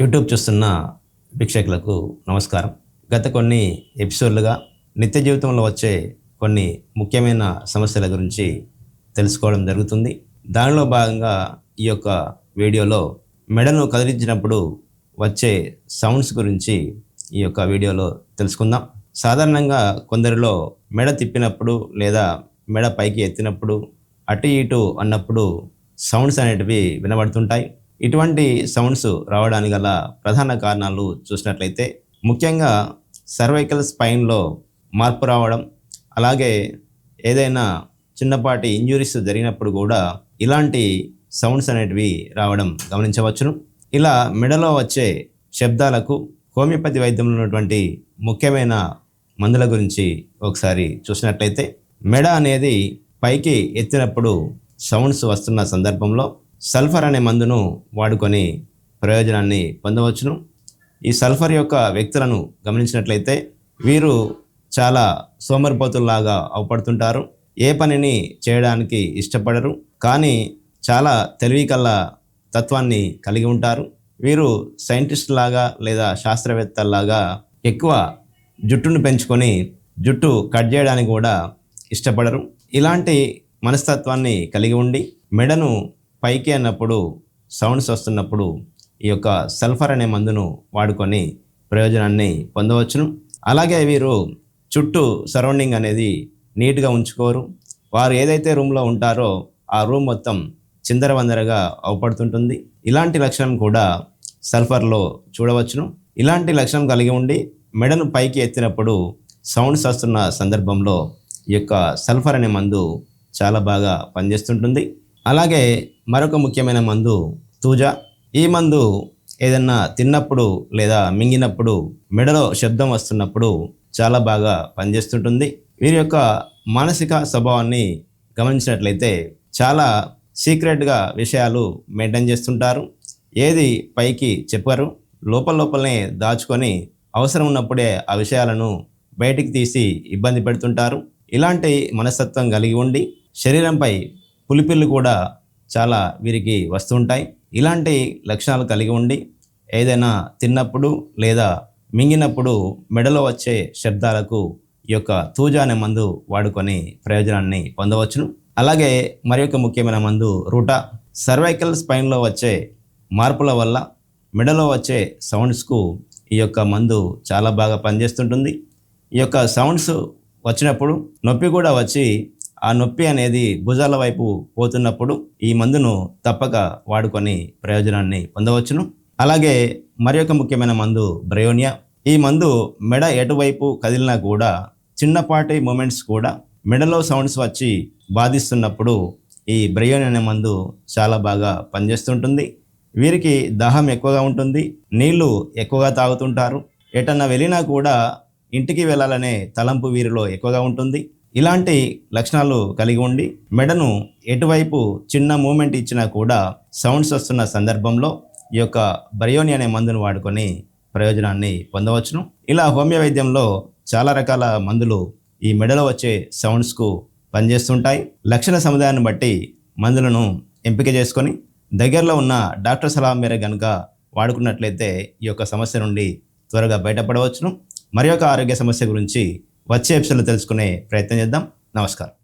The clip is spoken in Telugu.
యూట్యూబ్ చూస్తున్న వీక్షకులకు నమస్కారం. గత కొన్ని ఎపిసోడ్లుగా నిత్య జీవితంలో వచ్చే కొన్ని ముఖ్యమైన సమస్యల గురించి తెలుసుకోవడం జరుగుతుంది. దానిలో భాగంగా ఈ యొక్క వీడియోలో మెడను కదిలించినప్పుడు వచ్చే సౌండ్స్ గురించి ఈ యొక్క వీడియోలో తెలుసుకుందాం. సాధారణంగా కొందరిలో మెడ తిప్పినప్పుడు లేదా మెడ పైకి ఎత్తినప్పుడు అటు ఇటు అన్నప్పుడు సౌండ్స్ అనేటివి వినబడుతుంటాయి. ఇటువంటి సౌండ్స్ రావడానికి గల ప్రధాన కారణాలు చూసినట్లయితే ముఖ్యంగా సర్వైకల్ స్పైన్లో మార్పు రావడం అలాగే ఏదైనా చిన్నపాటి ఇంజురీస్ జరిగినప్పుడు కూడా ఇలాంటి సౌండ్స్ అనేటివి రావడం గమనించవచ్చును. ఇలా మెడలో వచ్చే శబ్దాలకు హోమియోపతి వైద్యంలో ఉన్నటువంటి ముఖ్యమైన మందుల గురించి ఒకసారి చూసినట్లయితే మెడ అనేది పైకి ఎత్తినప్పుడు సౌండ్స్ వస్తున్న సందర్భంలో సల్ఫర్ అనే మందును వాడుకొని ప్రయోజనాన్ని పొందవచ్చును. ఈ సల్ఫర్ యొక్క వ్యక్తులను గమనించినట్లయితే వీరు చాలా సోమరిపోతుల్లాగా అవపడుతుంటారు. ఏ పనిని చేయడానికి ఇష్టపడరు కానీ చాలా తెలివి కల్ల తత్వాన్ని కలిగి ఉంటారు. వీరు సైంటిస్ట్ లాగా లేదా శాస్త్రవేత్తల్లాగా ఎక్కువ జుట్టును పెంచుకొని జుట్టు కట్ చేయడానికి కూడా ఇష్టపడరు. ఇలాంటి మనస్తత్వాన్ని కలిగి ఉండి మెడను పైకి అన్నప్పుడు సౌండ్స్ వస్తున్నప్పుడు ఈ యొక్క సల్ఫర్ అనే మందును వాడుకొని ప్రయోజనాన్ని పొందవచ్చును. అలాగే వీరు చుట్టూ సరౌండింగ్ అనేది నీట్గా ఉంచుకోరు. వారు ఏదైతే రూమ్లో ఉంటారో ఆ రూమ్ మొత్తం చిందరవందరగా అవపడుతుంటుంది. ఇలాంటి లక్షణం కూడా సల్ఫర్లో చూడవచ్చును. ఇలాంటి లక్షణం కలిగి ఉండి మెడను పైకి ఎత్తినప్పుడు సౌండ్స్ వస్తున్న సందర్భంలో ఈ యొక్క సల్ఫర్ అనే మందు చాలా బాగా పనిచేస్తుంటుంది. అలాగే మరొక ముఖ్యమైన మందు తూజా. ఈ మందు ఏదన్నా తిన్నప్పుడు లేదా మింగినప్పుడు మెడలో శబ్దం వస్తున్నప్పుడు చాలా బాగా పనిచేస్తుంటుంది. వీరి యొక్క మానసిక స్వభావాన్ని గమనించినట్లయితే చాలా సీక్రెట్గా విషయాలు మెయింటైన్ చేస్తుంటారు. ఏది పైకి చెప్పరు. లోపల లోపలనే దాచుకొని అవసరం ఉన్నప్పుడే ఆ విషయాలను బయటికి తీసి ఇబ్బంది పెడుతుంటారు. ఇలాంటి మనస్తత్వం కలిగి ఉండి శరీరంపై పులిపిల్లు కూడా చాలా వీరికి వస్తుంటాయి. ఇలాంటి లక్షణాలు కలిగి ఉండి ఏదైనా తిన్నప్పుడు లేదా మింగినప్పుడు మెడలో వచ్చే శబ్దాలకు ఈ యొక్క తూజా అనే మందు వాడుకొని ప్రయోజనాన్ని పొందవచ్చును. అలాగే మరి యొక్క ముఖ్యమైన మందు రూటా. సర్వైకల్ స్పైన్లో వచ్చే మార్పుల వల్ల మెడలో వచ్చే సౌండ్స్కు ఈ యొక్క మందు చాలా బాగా పనిచేస్తుంటుంది. ఈ యొక్క సౌండ్స్ వచ్చినప్పుడు నొప్పి కూడా వచ్చి ఆ నొప్పి అనేది భుజాల వైపు పోతున్నప్పుడు ఈ మందును తప్పక వాడుకొని ప్రయోజనాన్ని పొందవచ్చును. అలాగే మరి ఒక ముఖ్యమైన మందు బ్రయోనియా. ఈ మందు మెడ ఎటువైపు కదిలినా కూడా చిన్నపాటి మూమెంట్స్ కూడా మెడలో సౌండ్స్ వచ్చి బాధిస్తున్నప్పుడు ఈ బ్రయోని అనే మందు చాలా బాగా పనిచేస్తుంటుంది. వీరికి దాహం ఎక్కువగా ఉంటుంది నీళ్ళు ఎక్కువగా తాగుతుంటారు. ఎటన్నా వెళ్ళినా కూడా ఇంటికి వెళ్ళాలనే తలంపు వీరిలో ఎక్కువగా ఉంటుంది. ఇలాంటి లక్షణాలు కలిగి ఉండి మెడను ఎటువైపు చిన్న మూమెంట్ ఇచ్చినా కూడా సౌండ్స్ వస్తున్న సందర్భంలో ఈ యొక్క బరియోని అనే మందును వాడుకొని ప్రయోజనాన్ని పొందవచ్చును. ఇలా హోమియో వైద్యంలో చాలా రకాల మందులు ఈ మెడలో వచ్చే సౌండ్స్కు పనిచేస్తుంటాయి. లక్షణ సముదాయాన్ని బట్టి మందులను ఎంపిక చేసుకొని దగ్గరలో ఉన్న డాక్టర్ సలహా మేర కనుక వాడుకున్నట్లయితే ఈ యొక్క సమస్య నుండి త్వరగా బయటపడవచ్చును. మరి యొక్క ఆరోగ్య సమస్య గురించి వచ్చే ఎపిసోడ్లో తెలుసుకునే ప్రయత్నం చేద్దాం. నమస్కారం.